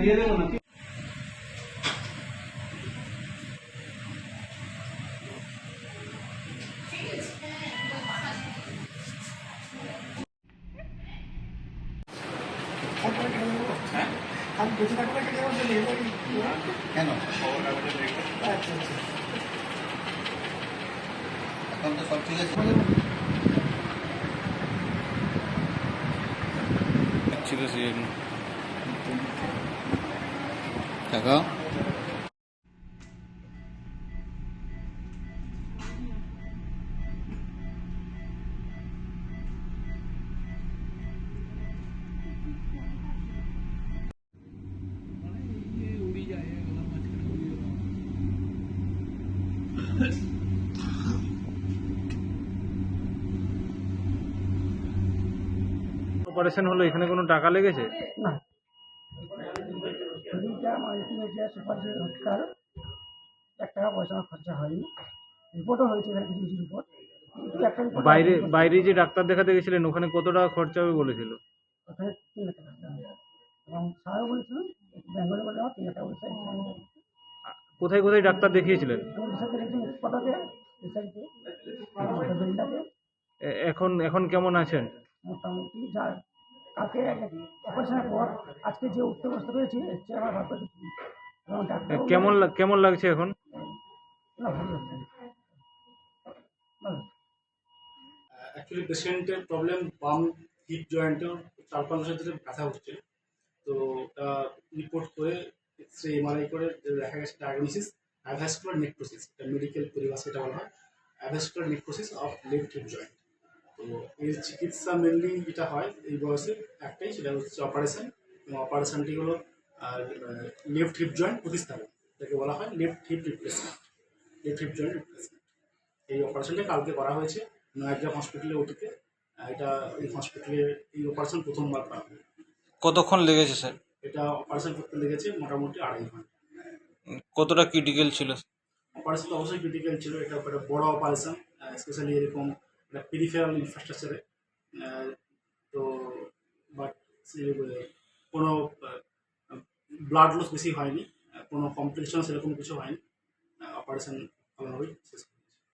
দিয়ে দেবো নাকি আমি বেঁচে থাকলে কেটে আমার চলে কেন এখন তো সব ঠিক আছে 大哥。অপারেশন হলো? এখানে কোনো টাকা লেগেছে? না। যে এক টাকা পয়সা খরচা হয়নি। রিপোর্টও হয়েছে এখানে কিছু কিছু রিপোর্ট। কিন্তু একটা report বাইরে বাইরে যে ডাক্তার দেখাতে গেছিলেন ওখানে কত টাকা খরচা হবে বলেছিল? ওখানে তিন লাখ টাকা। এবং স্যারও বলেছিল বেঙ্গলে বলে আমার তিন লাখ টাকা পয়সা কোথায় কোথায় ডাক্তার দেখিয়েছিলেন? এখন এখন কেমন আছেন? মোটামুটি যা কালকে অপারেশনের পর আজকে যে উঠতে বসতে পেরেছি এর চেয়ে আমার এবং কেমন কেমন লাগছে এখন? না ভালো অ্যাকচুয়ালি পেশেন্টের প্রবলেম বাম হিপ জয়েন্টেও চার পাঁচ বছর ধরে ব্যথা হচ্ছে। তো ওটা রিপোর্ট করে এক্স রে এমআরআই করে দেখা গেছে ডায়াগনোসিস অ্যাভাস্কুলার নেক্রোসিস এটা মেডিকেল পরিভাষা এটা বলা হয় avascular necrosis of left hip joint তো এর চিকিৎসা মেনলি যেটা হয় এই বয়সে একটাই সেটা হচ্ছে অপারেশন এবং অপারেশনটি হলো আর লেফট হিপ জয়েন্ট প্রতিস্থাপন এটাকে বলা হয় left hip replacement left hip joint replacement এই অপারেশনটা কালকে করা হয়েছে নয়াগ্রা হসপিটালে ওটিতে এটা এই হসপিটালে এই অপারেশন প্রথমবার করা হয়। কতক্ষণ লেগেছে স্যার? এটা অপারেশন করতে লেগেছে মোটামুটি আড়াই ঘণ্টা। কতটা ক্রিটিক্যাল ছিল? অপারেশন তো অবশ্যই ক্রিটিক্যাল ছিল এটা একটা বড় অপারেশন স্পেশালি এরকম পেরিফেরাল ইনফ্রাস্ট্রাকচারে তো বাট কোনো ব্লাড লস বেশি হয়নি কোনো কমপ্লিকেশন সেরকম কিছু হয়নি অপারেশন ভালোভাবেই শেষ